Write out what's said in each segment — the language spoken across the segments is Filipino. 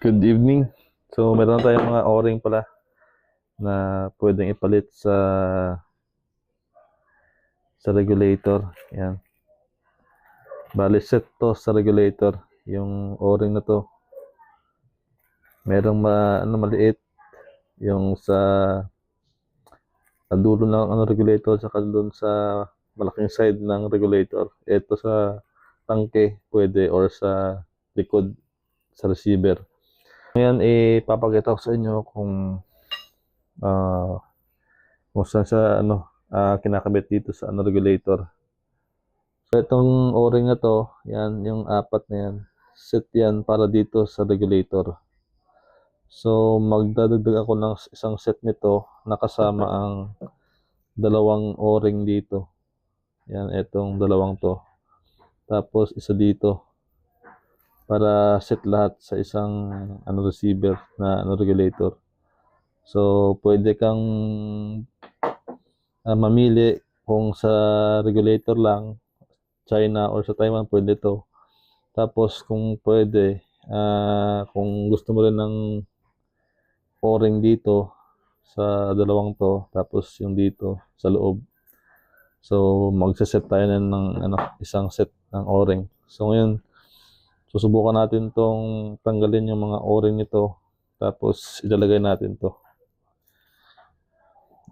Good evening. So, meron tayong mga o-ring pala na pwedeng ipalit sa sa regulator. Yan. Bali, set to sa regulator. Yung o-ring na to. Merong ma, ano, maliit. Yung sa sa dulo ng ano, regulator saka doon sa malaking side ng regulator. Ito sa tangke pwede or sa likod sa receiver. Ngayon, ipapakita ko sa inyo kung ah kung saan sa ano ah, kinakabit dito sa ano regulator. So itong o-ring na to, yan yung apat na yan. Set yan para dito sa regulator. So magdadagdag ako ng isang set nito na kasama ang dalawang o-ring dito. Yan, itong dalawang to. Tapos isa dito para set lahat sa isang ano receiver na ano regulator. So pwede kang ah, mamili kung sa regulator lang China or sa Taiwan pwede to. Tapos kung pwede ah, kung gusto mo rin ng o-ring dito sa dalawang to tapos yung dito sa loob. So magse-set tayo na ng ano isang set ng o-ring. So ngayon susubukan natin tong tanggalin yung mga o-ring nito. Tapos ilalagay natin to.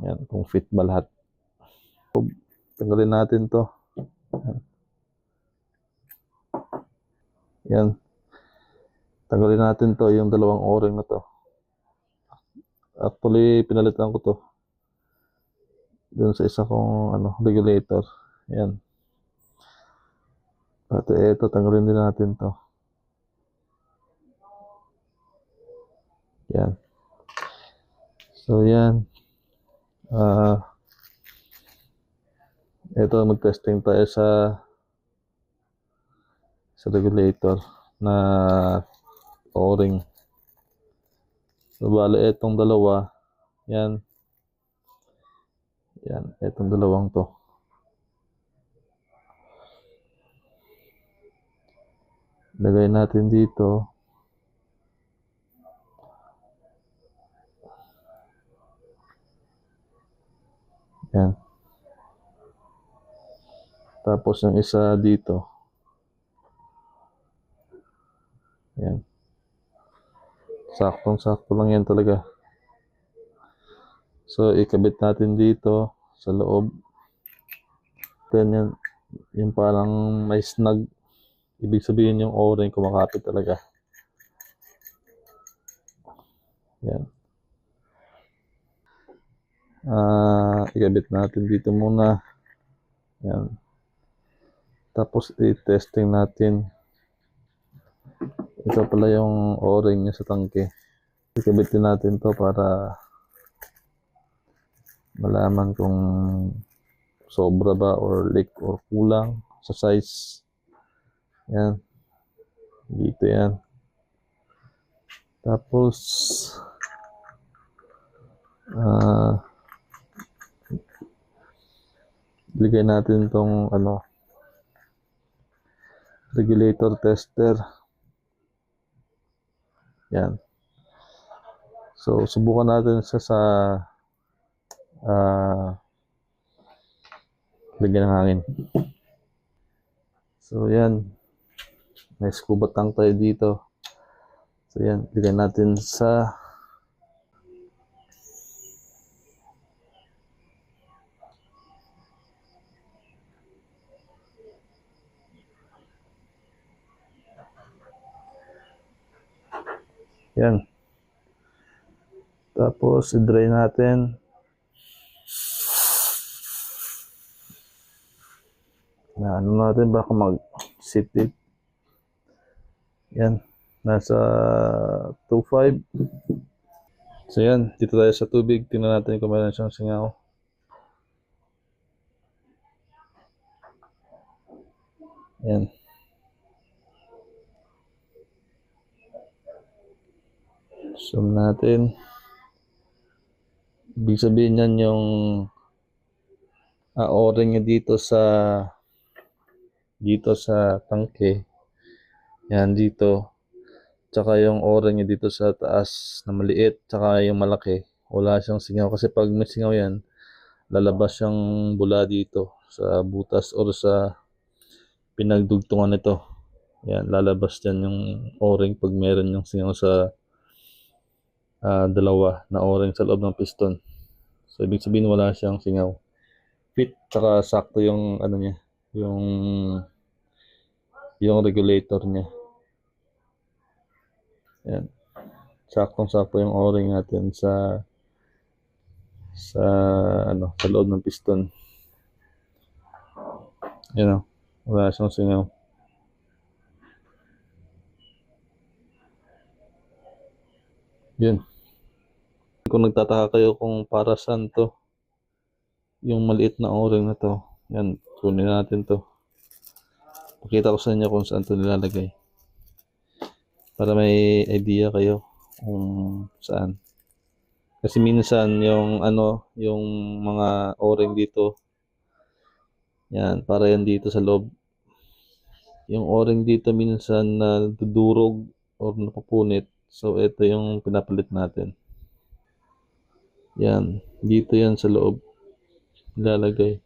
Yan kung fit ba lahat. So, tanggalin natin to. Yan. Tanggalin natin to yung dalawang o-ring na to. Actually pinalitan ko to. Dun sa isa kong ano regulator. Yan. Pati ito, tanggalin din natin to. Yan. So, yan. Ah, ito, mag-testing tayo sa sa regulator na o-ring. So, bale, itong dalawa, yan. Yan, itong dalawang to. Lagay natin dito. Yan. Tapos yung isa dito. Yan. Saktong-sakto lang yan talaga. So, ikabit natin dito sa loob. Then, yan, yung parang may snag. Ibig sabihin yung o-ring kumakapit talaga. Yan. Ah, ikabit natin dito muna. Yan. Tapos i-testing natin. Ito pala yung o-ring niya sa tangke. Ikabit natin to para malaman kung sobra ba or leak or kulang sa size. Yan. Dito yan. Tapos, ah, Ligay natin tong ano regulator tester. Yan. So subukan natin siya sa ah lagyan ng hangin. So yan. May scuba tank tayo dito. So yan, ligay natin sa Yan. Tapos, i-dry natin. Na ano natin, baka mag-sipit. Yan. Nasa 2.5. So yan, dito tayo sa tubig. Tingnan natin kung meron siyang singaw. Yan. Zoom natin. Ibig sabihin yan yung ah, o-ring niya dito sa dito sa tangke. Yan dito. Tsaka yung o-ring niya dito sa taas na maliit, tsaka yung malaki, wala siyang singaw. Kasi pag may singaw yan, lalabas yung bula dito sa butas or sa pinagdugtungan nito. Yan, lalabas dyan yung o-ring pag meron yung singaw sa ah, dalawa na o-ring sa loob ng piston. So, ibig sabihin wala siyang singaw. Fit, tsaka sakto yung ano niya, yung yung regulator niya. Yan. Saktong-sakto yung o-ring natin sa sa ano, sa loob ng piston. Yan o. Wala siyang singaw. Yan. Kung nagtataka kayo kung para saan to, yung maliit na o-ring na to, yan, kunin natin to. Pakita ko sa inyo kung saan to nilalagay. Para may idea kayo kung saan. Kasi minsan yung ano, yung mga o-ring dito, yan, para yan dito sa loob. Yung o-ring dito minsan na dudurog or napupunit. So, ito yung pinapalit natin. Yan, dito yan sa loob. Ilalagay.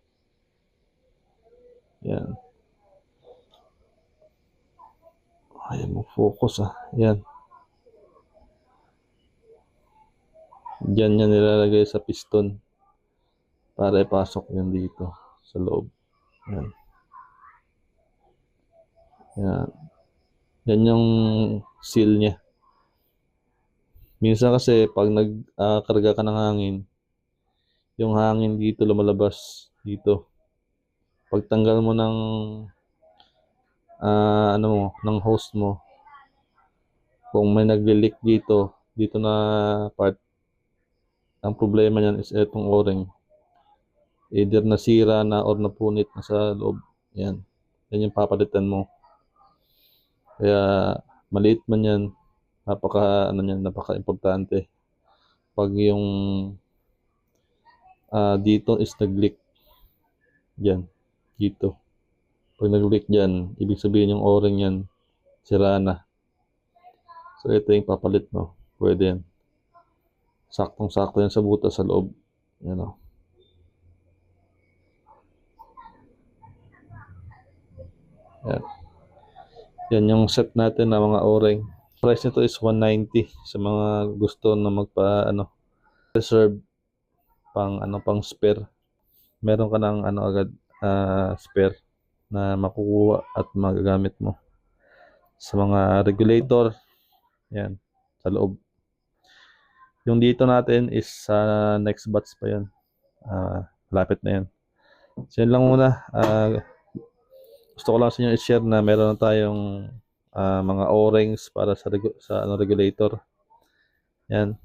Yan. Ayaw mo focus ah. Yan. Diyan yan nilalagay sa piston para ipasok yan dito sa loob. Yan. Yan. Yan yung seal niya. Minsan kasi pag nagkarga ka ng hangin, yung hangin dito lumalabas dito. Pagtanggal mo ng ah, ano mo, ng hose mo, kung may nagli-leak dito, dito na part, ang problema niyan is etong o-ring. Either nasira na or napunit na sa loob. Yan. Yan yung papalitan mo. Kaya maliit man yan, napaka ano yan, napaka importante. Pag yung ah, dito is nag-leak. Diyan, dito. Pag nag-leak diyan, ibig sabihin yung o-ring yan sira na. So ito yung papalit mo. Pwede yan. Saktong-sakto yan sa butas sa loob. Yan o. Yan. Yan yung set natin na mga o-ring. Price nito is 190 sa mga gusto na magpa ano reserve pang ano pang spare. Meron ka ng ano agad ah, spare na makukuha at magagamit mo sa mga regulator. Yan, sa loob. Yung dito natin is sa next batch pa yan. Ah, lapit na yan. So yan lang muna. Ah, gusto ko lang sa inyo i-share na meron na tayong ah, mga O-rings para sa, sa ano, regulator. Yan.